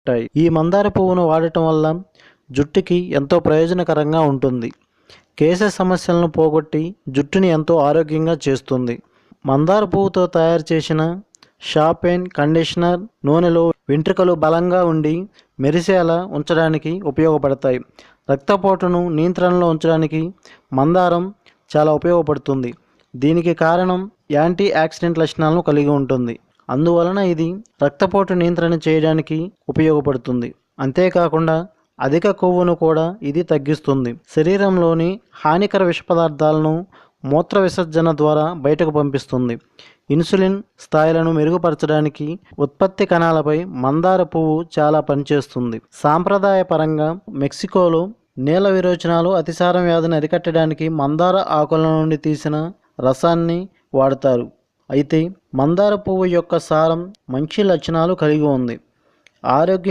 ఉంటాయి. ఈ మందార పువ్వును వాడటం వల్ల జుట్టుకి ఎంతో ప్రయోజనకరంగా ఉంటుంది. కేశ సమస్యలను పోగొట్టి జుట్టుని ఎంతో ఆరోగ్యంగా చేస్తుంది. మందార పువ్వుతో తయారు చేసిన షాంపెయిన్ కండిషనర్ నూనెలో వెంట్రుకలు బలంగా ఉండి మెరిసేలా ఉంచడానికి ఉపయోగపడతాయి. రక్తపోటును నియంత్రణలో ఉంచడానికి మందారం చాలా ఉపయోగపడుతుంది. దీనికి కారణం యాంటీ యాక్సిడెంట్ లక్షణాలను కలిగి ఉంటుంది. అందువలన ఇది రక్తపోటు నియంత్రణ చేయడానికి ఉపయోగపడుతుంది. అంతేకాకుండా అధిక కొవ్వును కూడా ఇది తగ్గిస్తుంది. శరీరంలోని హానికర విష పదార్థాలను మూత్ర విసర్జన ద్వారా బయటకు పంపిస్తుంది. ఇన్సులిన్ స్థాయిలను మెరుగుపరచడానికి ఉత్పత్తి కణాలపై మందార పువ్వు చాలా పనిచేస్తుంది. సాంప్రదాయపరంగా మెక్సికోలో నీల విరోచనాలు అతిసారం వ్యాధిని అరికట్టడానికి మందార ఆకుల నుండి తీసిన రసాన్ని వాడతారు. అయితే మందార పువ్వు యొక్క సారం మంచి లక్షణాలు కలిగి ఉంది. ఆరోగ్యం